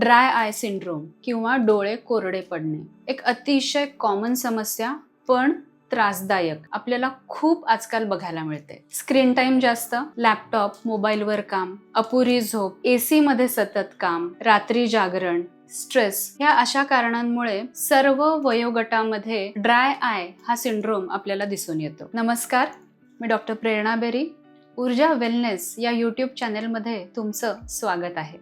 Dry eye syndrome किंवा डोळे कोरडे पडणे. एक अतिशय कॉमन समस्या पण त्रासदायक. आपल्याला खूप आजकाल बघायला मिळते. स्क्रीन टाइम जास्त लॅपटॉप मोबाईलवर काम अपुरी झोप एसी मध्ये सतत काम रात्री जागरण स्ट्रेस ह्या अशा कारणांमुळे सर्व वयोगटामध्ये ड्राय आय हा सिंड्रोम आपल्याला दिसून येतो. नमस्कार मी डॉक्टर प्रेरणा बेरी. ऊर्जा वेलनेस या यूट्यूब चॅनेलमध्ये तुमचं स्वागत आहे.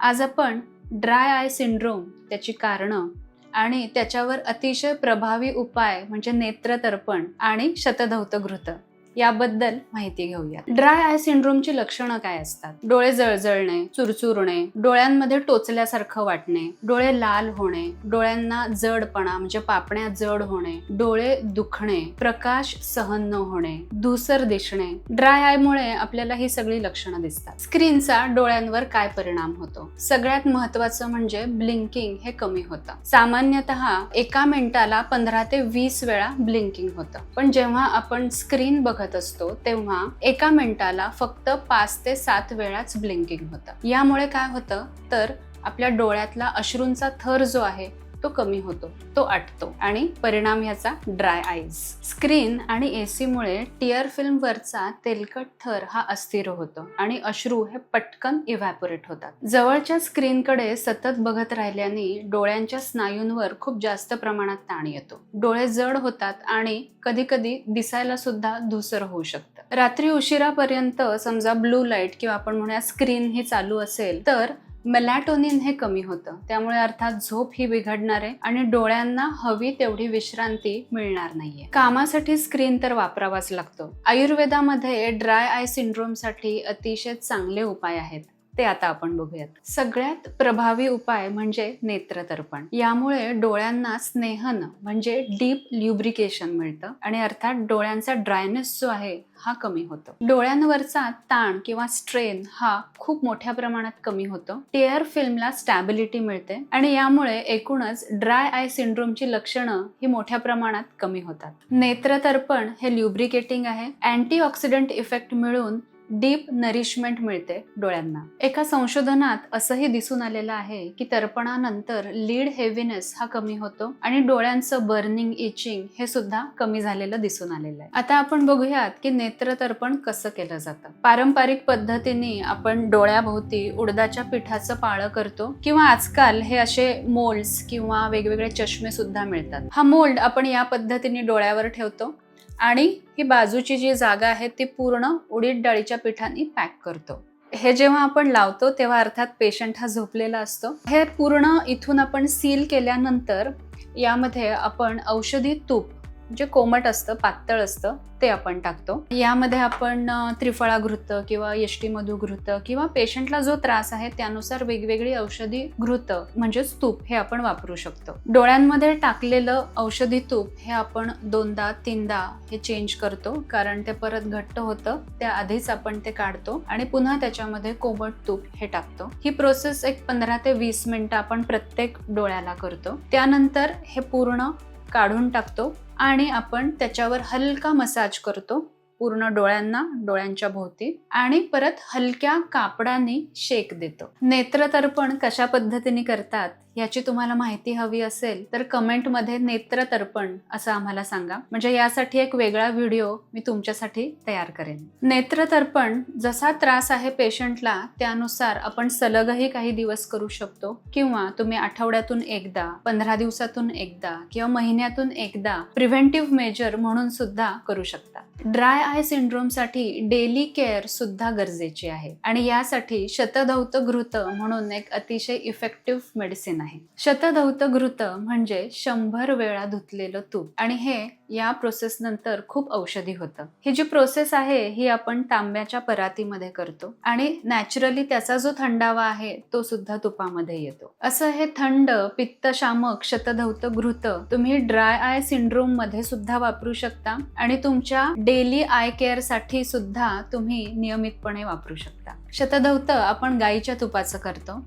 आज आपण ड्राय आय सिंड्रोम त्याची कारणं आणि त्याच्यावर अतिशय प्रभावी उपाय म्हणजे नेत्रतर्पण आणि शतधौतघृत याबद्दल माहिती घेऊया ड्राय आय सिंड्रोमची लक्षणं काय असतात? डोळे जळजळणे चुरचुरणे डोळ्यांमध्ये टोचल्यासारखं वाटणे डोळे लाल होणे डोळ्यांना जडपणा म्हणजे पापण्या जड होणे डोळे दुखणे प्रकाश सहन न होणे धुसर दिसणे. ड्राय आय मुळे आपल्याला ही सगळी लक्षणं दिसतात. स्क्रीनचा डोळ्यांवर काय परिणाम होतो? सगळ्यात महत्वाचं म्हणजे ब्लिंकिंग हे कमी होतं. सामान्यतः एका मिनिटाला पंधरा ते वीस वेळा ब्लिंकिंग होतं. पण जेव्हा आपण स्क्रीन बघत असतो तेव्हा एका मिनिटाला फक्त पाच ते सात वेळाच ब्लिंकिंग होतं. यामुळे काय होतं? तर आपल्या डोळ्यातला अश्रूंचा थर जो आहे तो कमी होतो तो आटतो. आणि परिणाम ह्याचा ड्राय आईज स्क्रीन आणि एसी मुळे टिअर फिल्म वरचा तेलकट थर हा अस्थिर होतो आणि अश्रू हे पटकन इव्हॅपोरेट होतात. जवळच्या स्क्रीनकडे सतत बघत राहिल्याने डोळ्यांच्या स्नायूंवर खूप जास्त प्रमाणात ताण येतो. डोळे जड होतात आणि कधी कधी दिसायला सुद्धा धुसर होऊ शकतं. रात्री उशिरापर्यंत समजा ब्लू लाइट किंवा आपण म्हणूया स्क्रीन ही चालू असेल तर मेलॅटोनिन हे कमी होतं. त्यामुळे अर्थात झोप ही बिघडणार आहे आणि डोळ्यांना हवी तेवढी विश्रांती मिळणार नाहीये. कामासाठी स्क्रीन तर वापरावाच लागतो. आयुर्वेदामध्ये ड्राय आय सिंड्रोमसाठी अतिशय चांगले उपाय आहेत. ते आता आपण बघूयात. सगळ्यात प्रभावी उपाय म्हणजे नेत्रतर्पण. यामुळे डोळ्यांना स्नेहन म्हणजे डीप ल्युब्रिकेशन मिळतं आणि अर्थात डोळ्यांचा ड्रायनेस जो आहे हा कमी होतो. डोळ्यांवरचा ताण किंवा स्ट्रेन हा खूप मोठ्या प्रमाणात कमी होतो. टेअर फिल्मला स्टॅबिलिटी मिळते आणि यामुळे एकूणच ड्राय आय सिंड्रोमची लक्षणं ही मोठ्या प्रमाणात कमी होतात. नेत्रतर्पण हे ल्युब्रिकेटिंग आहे. अँटीऑक्सिडंट इफेक्ट मिळून डीप नरिशमेंट मिळते डोळ्यांना. एका संशोधनात असंही दिसून आलेलं आहे की तर्पणानंतर लीड हेवीनेस हा कमी होतो आणि डोळ्यांचं बर्निंग इचिंग हे सुद्धा कमी झालेलं दिसून आलेलं आहे. आता आपण बघूयात की नेत्रतर्पण कसं केलं जातं. पारंपरिक पद्धतीने आपण डोळ्याभोवती उडदाच्या पिठाचं पाळं करतो किंवा आजकाल हे असे मोल्ड्स किंवा वेगवेगळे चष्मे सुद्धा मिळतात. हा मोल्ड आपण या पद्धतीने डोळ्यावर ठेवतो आणि ही बाजूची जी जागा आहे ती पूर्ण उडीद डाळीच्या पिठाने पॅक करतो. हे जेव्हा आपण लावतो तेव्हा अर्थात पेशंट हा झोपलेला असतो. हे पूर्ण इथून आपण सील केल्यानंतर यामध्ये आपण औषधी तूप जे कोमट असतं पातळ असतं ते आपण टाकतो. यामध्ये आपण त्रिफळा घृत किंवा यष्टी मधु घृत किंवा पेशंटला जो त्रास आहे त्यानुसार वेगवेगळी औषधी घृत म्हणजेच तूप हे आपण वापरू शकतो. डोळ्यांमध्ये टाकलेलं औषधी तूप हे आपण दोनदा तीनदा हे चेंज करतो कारण ते परत घट्ट होतं त्या आधीच आपण ते काढतो आणि पुन्हा त्याच्यामध्ये कोमट तूप हे टाकतो. ही प्रोसेस एक पंधरा ते वीस मिनिटं आपण प्रत्येक डोळ्याला करतो. त्यानंतर हे पूर्ण काढून टाकतो आणि आपण त्याच्यावर हलका मसाज करतो पूर्ण डोळ्यांना डोळ्यांच्या भोवती आणि परत हलक्या कापडाने शेक देतो. नेत्रतर्पण कशा पद्धतीने करतात? याची तुम्हाला माहिती हवी असेल तर कमेंटमध्ये नेत्रतर्पण असं आम्हाला सांगा. म्हणजे यासाठी एक वेगळा व्हिडिओ मी तुमच्यासाठी तयार करेन. नेत्रतर्पण जसा त्रास आहे पेशंटला त्यानुसार आपण सलगही काही दिवस करू शकतो. किंवा तुम्ही आठवड्यातून एकदा पंधरा दिवसातून एकदा किंवा महिन्यातून एकदा प्रिव्हेंटिव्ह मेजर म्हणून सुद्धा करू शकता. ड्राय आय सिंड्रोमसाठी डेली केअर सुद्धा गरजेची आहे. आणि यासाठी शतधौत घृत म्हणून एक अतिशय इफेक्टिव्ह मेडिसिन आहे शतधौत घृत म्हणजे शंभर वेळा धुतलेलं तूप. आणि हे या प्रोसेस नंतर खूप औषधी होतं. ही जी प्रोसेस आहे ही आपण तांब्याच्या परातीमध्ये करतो. आणि नॅचरली त्याचा जो थंडावा आहे तो सुद्धा तुपामध्ये येतो. असं हे थंड पित्तशामक शतधौत घृत तुम्ही ड्राय आय सिंड्रोममध्ये सुद्धा वापरू शकता. आणि तुमच्या डेली आय केअरसाठी सुद्धा तुम्ही नियमितपणे वापरू शकता. शतधौत आपण गाईच्या तुपाचं करतो.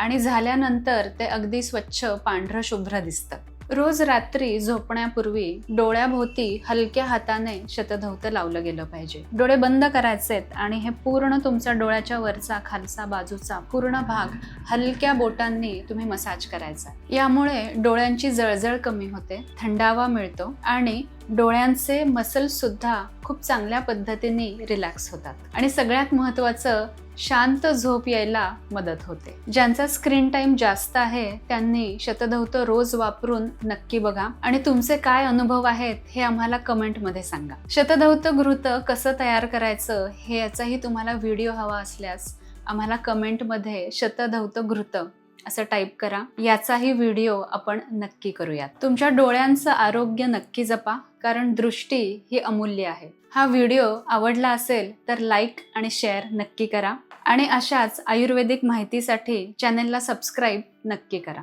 आणि झाल्यानंतर ते अगदी स्वच्छ पांढरं शुभ्र दिसतं. रोज रात्री झोपण्यापूर्वी डोळ्याभोवती हलक्या हाताने शतधौत लावलं गेलं पाहिजे. डोळे बंद करायचेत आणि हे पूर्ण तुमचा डोळ्याच्या वरचा खालचा बाजूचा पूर्ण भाग हलक्या बोटांनी तुम्ही मसाज करायचा. यामुळे डोळ्यांची जळजळ कमी होते थंडावा मिळतो आणि डोळ्यांचे मसलसुद्धा खूप चांगल्या पद्धतीने रिलॅक्स होतात. आणि सगळ्यात महत्वाचं शांत झोप यायला मदत होते. ज्यांचा स्क्रीन टाइम जास्त आहे त्यांनी शतधौत रोज वापरून नक्की बघा. आणि तुमचे काय अनुभव आहेत हे आम्हाला कमेंटमध्ये सांगा. शतधौत घृत कसं तयार करायचं हे याचाही तुम्हाला व्हिडिओ हवा असल्यास आम्हाला कमेंटमध्ये शतधौत घृत असं टाईप करा. याचाही व्हिडिओ आपण नक्की करूयात. तुमच्या डोळ्यांचं आरोग्य नक्की जपा कारण दृष्टी ही अमूल्य आहे. हा व्हिडिओ आवडला असेल तर लाईक आणि शेअर नक्की करा. आणि अशाच आयुर्वेदिक माहितीसाठी चॅनेलला सबस्क्राईब नक्की करा.